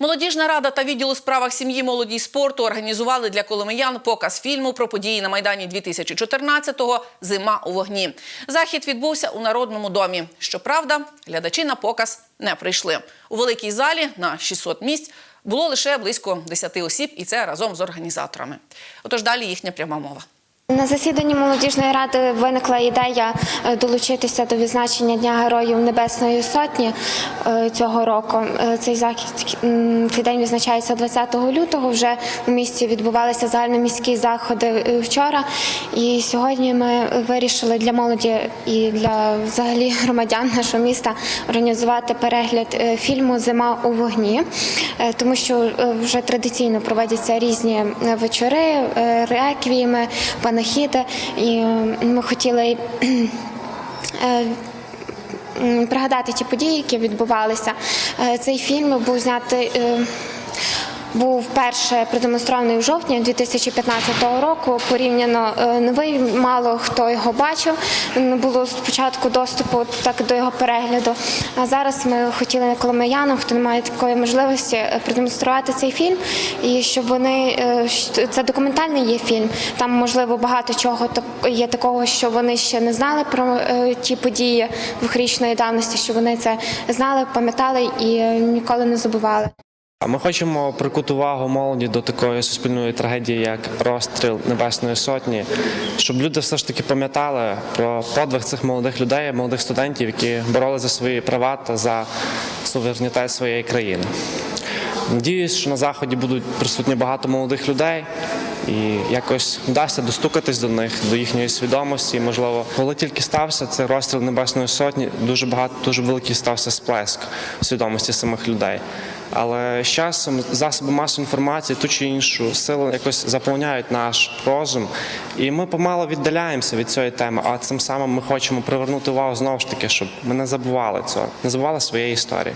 Молодіжна рада та відділ у справах сім'ї, молоді й спорту організували для коломиян показ фільму про події на майдані 2014-го Зима у вогні. Захід відбувся у народному домі. Щоправда, глядачі на показ не прийшли. У великій залі на 600 місць було лише близько 10 осіб, і це разом з організаторами. Отож, далі їхня пряма мова. На засіданні молодіжної ради виникла ідея е, долучитися до відзначення Дня Героїв Небесної Сотні е, цього року. Е, Цей захід день відзначається 20 лютого. Вже у місті відбувалися загальноміські заходи вчора. І сьогодні ми вирішили для молоді і для взагалі громадян нашого міста організувати перегляд фільму Зима у вогні, тому що е, вже традиційно проводяться різні е, вечори, е, реквієми, панахіди. І е, ми хотіли. е, Пригадати ті події, які відбувалися. Е, Цей фільм був знятий. Був вперше продемонстрований у жовтні 2015 року. Порівняно е, новий, мало хто його бачив. Не було спочатку доступу так до його перегляду. А зараз ми хотіли коломиянам, хто не має такої можливості, е, продемонструвати цей фільм. І щоб вони е, це документальний є фільм. Там можливо багато чого є такого, що вони ще не знали про ті події двохрічної давності, що вони це знали, пам'ятали і ніколи не забували. Ми хочемо прикути увагу молоді до такої суспільної трагедії, як розстріл Небесної Сотні, щоб люди все ж таки пам'ятали про подвиг цих молодих людей, молодих студентів, які боролися за свої права та за суверенітет своєї країни. Надіюсь, що на заході будуть присутні багато молодих людей, і якось вдасться достукатись до них, до їхньої свідомості. Можливо, коли тільки стався цей розстріл Небесної Сотні, дуже багато, дуже великий стався сплеск свідомості самих людей. Але з часом засоби масової інформації ту чи іншу силу якось заповняють наш розум, і ми помало віддаляємося від цієї теми. А цим самим ми хочемо привернути увагу знову ж таки, щоб ми не забували цього, не забували своєї історії.